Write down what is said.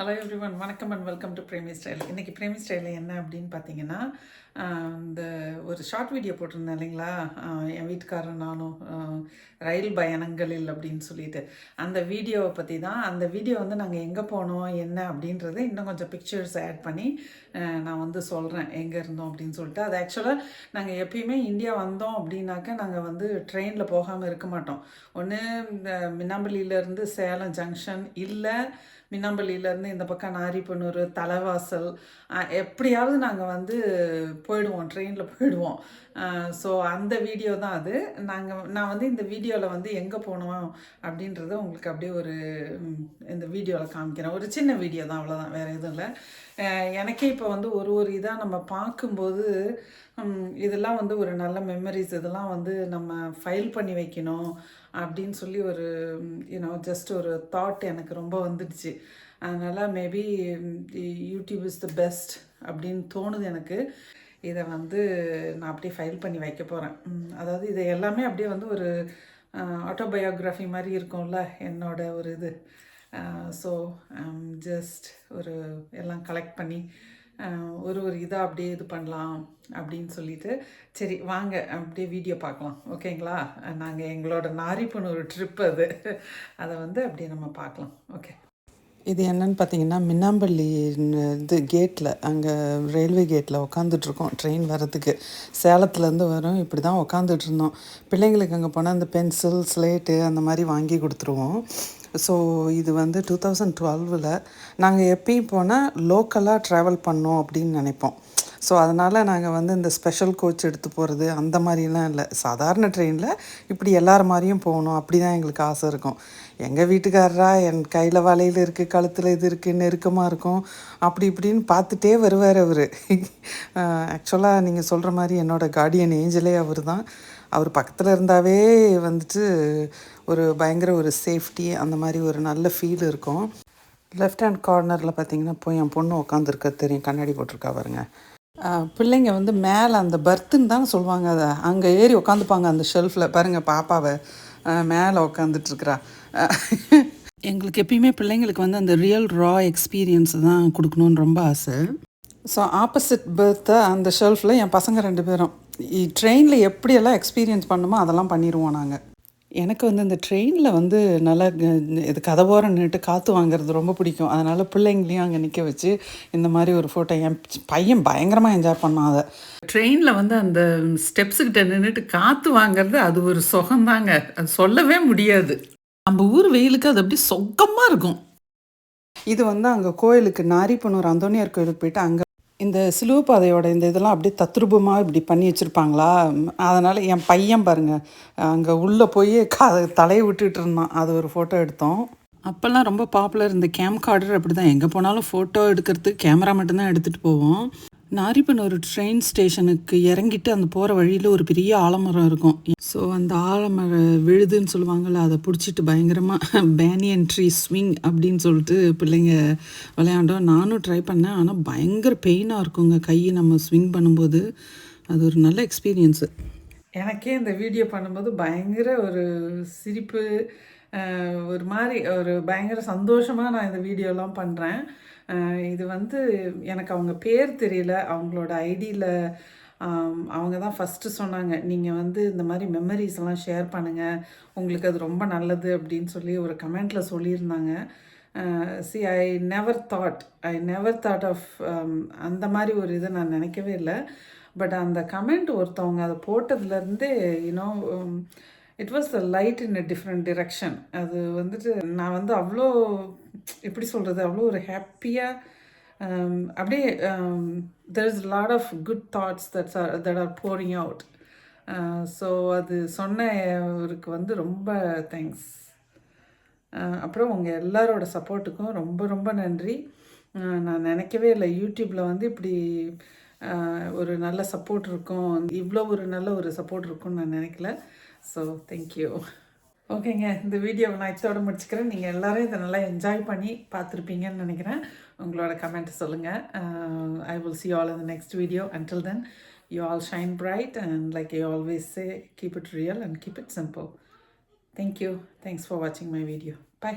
Hello everyone வணக்கம் and welcome to Premi style இன்றைக்கி பிரேமி ஸ்டைலில் என்ன அப்படின்னு பார்த்தீங்கன்னா இந்த ஒரு ஷார்ட் வீடியோ போட்டிருந்தேன் இல்லைங்களா? என் வீட்டுக்காரர் நானும் ரயில் பயணங்களில் அப்படின்னு சொல்லிட்டு. அந்த வீடியோவை பற்றி தான். அந்த வீடியோ வந்து நாங்கள் எங்கே போனோம் என்ன அப்படின்றத இன்னும் கொஞ்சம் பிக்சர்ஸ் ஆட் பண்ணி நான் வந்து சொல்கிறேன் எங்கே இருந்தோம் அப்படின்னு சொல்லிட்டு. அது ஆக்சுவலாக நாங்கள் எப்பயுமே இந்தியா வந்தோம் அப்படின்னாக்கா நாங்கள் வந்து ட்ரெயினில் போகாமல் இருக்க மாட்டோம். ஒன்று இந்த மின்னாம்பள்ளியிலேருந்து சேலம் ஜங்ஷன் இல்லை மின்னாம்பள்ளியிலேருந்து இந்த பக்கம் நாரிப்பனூர் தலைவாசல் எப்படியாவது நாங்கள் வந்து போயிடுவோம் ட்ரெயினில் போயிடுவோம். ஸோ அந்த வீடியோ தான் அது. நாங்கள் நான் வந்து இந்த வீடியோவில் வந்து எங்கே போனோம் அப்படின்றத உங்களுக்கு அப்படியே ஒரு இந்த வீடியோவில் காமிக்கிறேன். ஒரு சின்ன வீடியோ தான் அவ்வளோதான் வேறு எதுவும் இல்லை. எனக்கே இப்போ வந்து ஒரு ஒரு இதாக நம்ம பார்க்கும்போது இதெல்லாம் வந்து ஒரு நல்ல மெமரிஸ் இதெல்லாம் வந்து நம்ம ஃபைல் பண்ணி வைக்கணும். அப்படின்னு சொல்லி ஒரு யூனோ ஜஸ்ட் ஒரு தாட் எனக்கு ரொம்ப வந்துடுச்சு. அதனால் maybe YouTube is the best அப்படின்னு தோணுது எனக்கு. இதை வந்து நான் அப்படியே ஃபைல் பண்ணி வைக்க போகிறேன் அதாவது இதை எல்லாமே அப்படியே வந்து ஒரு ஆட்டோபயோக்ராஃபி மாதிரி இருக்கும்ல என்னோட ஒரு இது. ஸோ ஜஸ்ட் ஒரு எல்லாம் கலெக்ட் பண்ணி ஒரு ஒரு இதாக அப்படியே இது பண்ணலாம் அப்படின்னு சொல்லிட்டு. சரி வாங்க அப்படியே வீடியோ பார்க்கலாம். ஓகேங்களா? நாங்கள் எங்களோட நாரிப்பன் ஒரு ட்ரிப் அது. அதை வந்து அப்படியே நம்ம பார்க்கலாம். ஓகே. இது என்னன்னு பார்த்தீங்கன்னா மின்னாம்பள்ளி இது கேட்டில் அங்கே ரயில்வே கேட்டில் உட்காந்துட்ருக்கோம் ட்ரெயின் வரதுக்கு சேலத்துலேருந்து வரும் இப்படி தான் உட்காந்துட்ருந்தோம் பிள்ளைங்களுக்கு அங்கே போனால் அந்த பென்சில் ஸ்லேட்டு அந்த மாதிரி வாங்கி கொடுத்துருவோம். ஸோ இது வந்து டூ தௌசண்ட் டுவெல்வில் நாங்கள் எப்பயும் போனால் லோக்கலாக ட்ராவல் பண்ணோம் அப்படின்னு நினைப்போம். ஸோ அதனால் நாங்கள் வந்து இந்த ஸ்பெஷல் கோச் எடுத்து போகிறது அந்த மாதிரிலாம் இல்லை. சாதாரண ட்ரெயினில் இப்படி எல்லார் மாதிரியும் போகணும். அப்படி தான் எங்களுக்கு ஆசை இருக்கும். எங்கள் வீட்டுக்காரரா என் கையில் வலையில் இருக்குது கழுத்தில் இது இருக்குது நெருக்கமாக இருக்கும். அப்படி இப்படின்னு பார்த்துட்டே வருவார் அவர். ஆக்சுவலாக நீங்கள் சொல்கிற மாதிரி என்னோடய கார்டியன் ஏஞ்சலே அவர் தான் அவர் பக்கத்தில் இருந்தாவே வந்துட்டு ஒரு பயங்கர ஒரு சேஃப்டி அந்த மாதிரி ஒரு நல்ல ஃபீல் இருக்கும். லெஃப்ட் ஹேண்ட் கார்னரில் பார்த்தீங்கன்னா போய் என் பொண்ணு உட்காந்துருக்க தெரியும். கண்ணாடி போட்டிருக்கா பாருங்க. பிள்ளைங்க வந்து மேலே அந்த பர்த்துன்னு தானே சொல்லுவாங்க அதை. அங்கே ஏறி உட்காந்துப்பாங்க அந்த ஷெல்ஃபில் பாருங்கள் பாப்பாவை. மேலே உட்காந்துட்ருக்குறா எங்களுக்கு எப்பயுமே பிள்ளைங்களுக்கு வந்து அந்த ரியல் ரா எக்ஸ்பீரியன்ஸ் தான் கொடுக்கணுன்னு ரொம்ப ஆசை. ஸோ ஆப்போசிட் பர்த்தை அந்த ஷெல்ஃபில் என் பசங்க ரெண்டு பேரும். ட்ரெயினில் எப்படியெல்லாம் எக்ஸ்பீரியன்ஸ் பண்ணுமோ அதெல்லாம் பண்ணிடுவோம் நாங்கள் எனக்கு வந்து இந்த ட்ரெயினில் வந்து நல்லா இது கதவோரம் நின்றுட்டு காற்று வாங்குறது ரொம்ப பிடிக்கும். அதனால் பிள்ளைங்களையும் அங்கே நிற்க வச்சு இந்த மாதிரி ஒரு ஃபோட்டோ என் பையன் பயங்கரமாக என்ஜாய் பண்ணான் அதை. ட்ரெயினில் வந்து அந்த ஸ்டெப்ஸுக்கிட்ட நின்றுட்டு காற்று வாங்குறது அது ஒரு சுகம்தாங்க. அது சொல்லவே முடியாது. நம்ம ஊர் வெயிலுக்கு அது அப்படியே சொக்கமாக இருக்கும். இது வந்து அங்கே கோயிலுக்கு நாரிப்பனூர் அந்தோனியார் கோயிலுக்கு போயிட்டு அங்கே இந்த சிலுவப்பாதையோட இந்த இதெல்லாம் அப்படியே தத்ரூபமாக இப்படி பண்ணி வச்சுருப்பாங்களா? அதனால் என் பையன் பாருங்க அங்கே உள்ளே போய் க தலையை விட்டுட்டு இருந்தான். அது ஒரு ஃபோட்டோ எடுத்தோம். அப்போல்லாம் ரொம்ப பாப்புலர் இந்த கேம் கார்டர் அப்படி தான் எங்கே போனாலும் ஃபோட்டோ எடுக்கிறதுக்கு கேமரா மட்டும்தான் எடுத்துகிட்டு போவோம். நாரிப்பன் ஒரு ட்ரெயின் ஸ்டேஷனுக்கு இறங்கிட்டு அந்த போகிற வழியில் ஒரு பெரிய ஆலமரம் இருக்கும். ஸோ அந்த ஆலமரம் விழுதுன்னு சொல்லுவாங்கள்ல அதை பிடிச்சிட்டு பயங்கரமாக பேனியன் ட்ரீ ஸ்விங் அப்படின்னு சொல்லிட்டு பிள்ளைங்க விளையாண்டோம். நானும் ட்ரை பண்ணேன். ஆனால் பயங்கர பெயினாக இருக்குங்க. கையை நம்ம ஸ்விங் பண்ணும்போது. அது ஒரு நல்ல எக்ஸ்பீரியன்ஸு எனக்கே இந்த வீடியோ பண்ணும்போது பயங்கர ஒரு சிரிப்பு ஒரு மாதிரி ஒரு பயங்கர சந்தோஷமாக நான் இந்த வீடியோலாம் பண்ணுறேன் இது வந்து எனக்கு அவங்க பேர் தெரியல. அவங்களோட ஐடியில் அவங்க தான் ஃபஸ்ட்டு சொன்னாங்க. நீங்கள் வந்து இந்த மாதிரி மெமரிஸ் எல்லாம் ஷேர் பண்ணுங்கள் உங்களுக்கு அது ரொம்ப நல்லது அப்படின்னு சொல்லி ஒரு கமெண்ட்டில் சொல்லியிருந்தாங்க. See I never thought I never thought of அந்த மாதிரி ஒரு இதை நான் நினைக்கவே இல்லை. பட் அந்த கமெண்ட் ஒருத்தவங்க அதை போட்டதுலேருந்தே you know it was the light in a different direction அது வந்துட்டு நான் வந்து அவ்வளோ எப்படி சொல்கிறது அவ்வளோ ஒரு ஹாப்பியாக um, அப்படியே there is lot of good thoughts that's are that are boring out so அது சொன்னவருக்கு வந்து ரொம்ப தேங்க்ஸ் uh, அப்புறம் உங்கள் எல்லாரோட சப்போர்ட்டுக்கும் ரொம்ப ரொம்ப நன்றி. Uh, நான் நினைக்கவே இல்லை யூடியூப்பில் வந்து இப்படி uh, ஒரு நல்ல சப்போர்ட் இருக்கும். இவ்வளோ ஒரு நல்ல ஒரு சப்போர்ட் இருக்கும்னு நான் நினைக்கல. ஸோ தேங்க்யூ ஓகேங்க இந்த வீடியோவை நான் இதோட முடிச்சுக்கிறேன் நீங்கள் எல்லோரும் இதை நல்லா என்ஜாய் பண்ணி பார்த்துருப்பீங்கன்னு நினைக்கிறேன் உங்களோட கமெண்ட் சொல்லுங்கள் I will see all in the next video until then you all shine bright and like you always say keep it real and keep it simple thank you thanks for வாட்சிங் my video by